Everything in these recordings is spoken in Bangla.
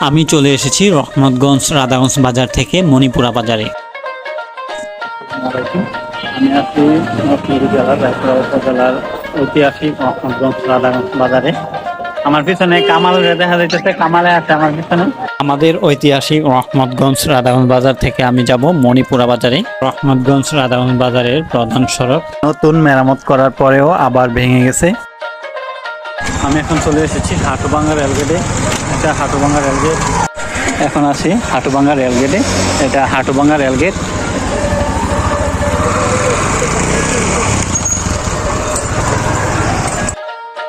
আমি চলে এসেছি রহমতগঞ্জ রাধাগঞ্জ বাজার থেকে মণিপুরা বাজারে। আমি আছি জেলার রায়পুরা উপজেলার ঐতিহাসিক রহমতগঞ্জ রাধাগঞ্জ বাজারে। আমার পিছনে কামাল দেখা যাইতেছে কামালে আছে আমার পিছনে। আমাদের ঐতিহাসিক রহমতগঞ্জ রাধাগঞ্জ বাজার থেকে আমি যাব মণিপুরা বাজারে। রহমতগঞ্জ রাধাগঞ্জ বাজারের প্রধান সড়ক। নতুন মেরামত করার পরেও আবার ভেঙে গেছে। আমি এখন চলে এসেছি হাটুভাঙ্গা রেলগেটে। এটা হাটুভাঙ্গা রেলগেট এখন আছি হাটুভাঙ্গা রেলগেটে এটা হাটুভাঙ্গা রেলগেট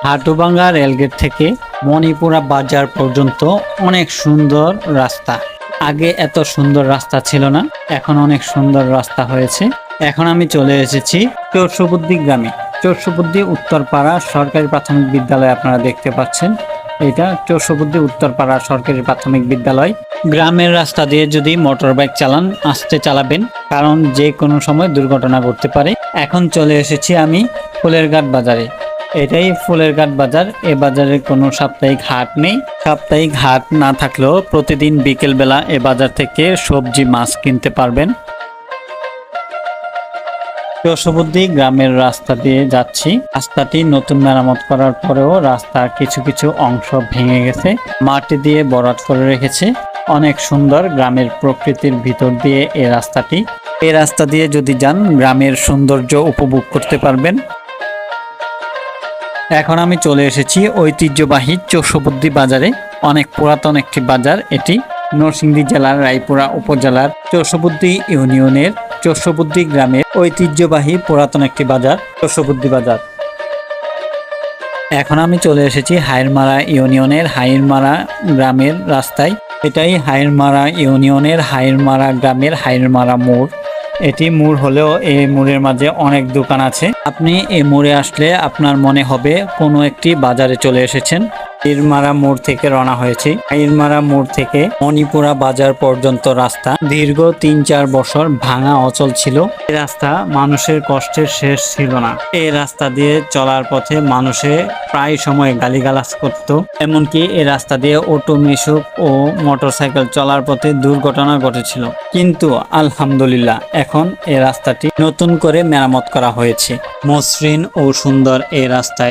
হাটুভাঙ্গা রেলগেট থেকে মণিপুরা বাজার পর্যন্ত অনেক সুন্দর রাস্তা। আগে এত সুন্দর রাস্তা ছিল না, এখন অনেক সুন্দর রাস্তা হয়েছে। এখন আমি চলে এসেছি চোরসবুদ্দি গ্রামে। চোরসবুদ্দি উত্তরপাড়া সরকারি প্রাথমিক বিদ্যালয় আপনারা দেখতে পাচ্ছেন। এটা চোরসবুদ্দি উত্তরপাড়া সরকারি প্রাথমিক বিদ্যালয়। গ্রামের রাস্তা দিয়ে যদি মোটর বাইক চালান, আসতে চালাবেন, কারণ যে কোনো সময় দুর্ঘটনা ঘটতে পারে। এখন চলে এসেছি আমি ফুলেরঘাট বাজারে। এটাই ফুলেরঘাট বাজার। এ বাজারে কোনো সাপ্তাহিক হাট নেই। সাপ্তাহিক হাট না থাকলেও প্রতিদিন বিকেলবেলা এ বাজার থেকে সবজি, মাছ কিনতে পারবেন। যশোবুদ্দি গ্রামের রাস্তা দিয়ে যাচ্ছি। রাস্তাটি নতুন মেরামত করার পরেও রাস্তার কিছু কিছু অংশ ভেঙে গেছে, মাটি দিয়ে বরাদ করে রেখেছে। অনেক সুন্দর গ্রামের প্রকৃতির ভিতর দিয়ে এ রাস্তাটি। এই রাস্তা দিয়ে যদি যান, গ্রামের সৌন্দর্য উপভোগ করতে পারবেন। এখন আমি চলে এসেছি ঐতিহ্যবাহী চৌষবুদ্দি বাজারে। অনেক পুরাতন একটি বাজার এটি। নরসিংদী জেলার রায়পুরা উপজেলার চৌষবুদ্দি ইউনিয়নের চৌষবুদ্দি গ্রামের ঐতিহ্যবাহী পুরাতন একটি বাজার চৌষবুদ্দি বাজার। এখন আমি চলে এসেছি হাইরমারা ইউনিয়নের হাইরমারা গ্রামের রাস্তায়। এটাই হাইরমারা ইউনিয়নের হাইরমারা গ্রামের হাইরমারা মোড়। এটি মোড় হলেও এই মোড়ের মাঝে অনেক দোকান আছে। আপনি এই মোড়ে আসলে আপনার মনে হবে কোনো একটি বাজারে চলে এসেছেন। ইরমারা মোড় থেকে রওনা হয়েছি। ইরমারা মোড় থেকে মণিপুরা বাজার পর্যন্ত রাস্তা। দীর্ঘ তিন চার বছর ভাঙা অচল ছিল। এই রাস্তা মানুষের কষ্টের শেষ ছিল না। এই রাস্তা দিয়ে চলার পথে মানুষে প্রায় সময় গালিগালাজ করত। এমনকি এই রাস্তা দিয়ে অটো, মিশুক ও মোটরসাইকেল চলার পথে দুর্ঘটনা ঘটেছিল। কিন্তু আলহামদুলিল্লাহ, এখন এই রাস্তাটি নতুন করে মেরামত করা হয়েছে। মসৃণ ও সুন্দর এই রাস্তায়